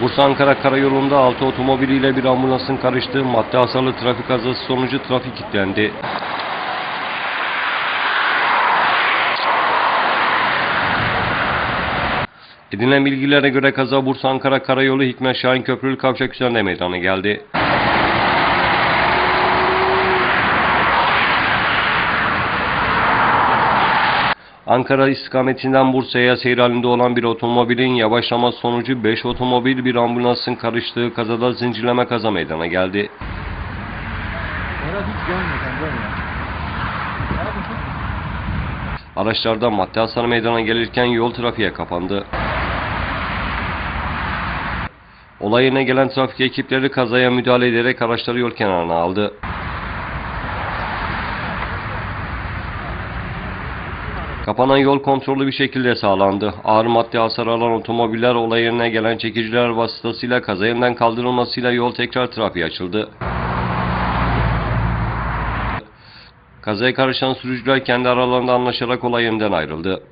Bursa-Ankara karayolunda 6 otomobiliyle bir ambulansın karıştığı madde hasarlı trafik kazası sonucu trafik kilitlendi. Edinilen bilgilere göre kaza Bursa-Ankara karayolu Hikmet Şahin Köprülü kavşak üzerinde meydana geldi. Ankara istikametinden Bursa'ya seyir halinde olan bir otomobilin yavaşlaması sonucu 5 otomobil bir ambulansın karıştığı kazada zincirleme kaza meydana geldi. Araçlarda madde hasarı meydana gelirken yol trafiğe kapandı. Olay yerine gelen trafik ekipleri kazaya müdahale ederek araçları yol kenarına aldı. Kapanan yol kontrollü bir şekilde sağlandı. Ağır madde hasar alan otomobiller olay yerine gelen çekiciler vasıtasıyla kaza yerinden kaldırılmasıyla yol tekrar trafiğe açıldı. Kazaya karışan sürücüler kendi aralarında anlaşarak olay yerinden ayrıldı.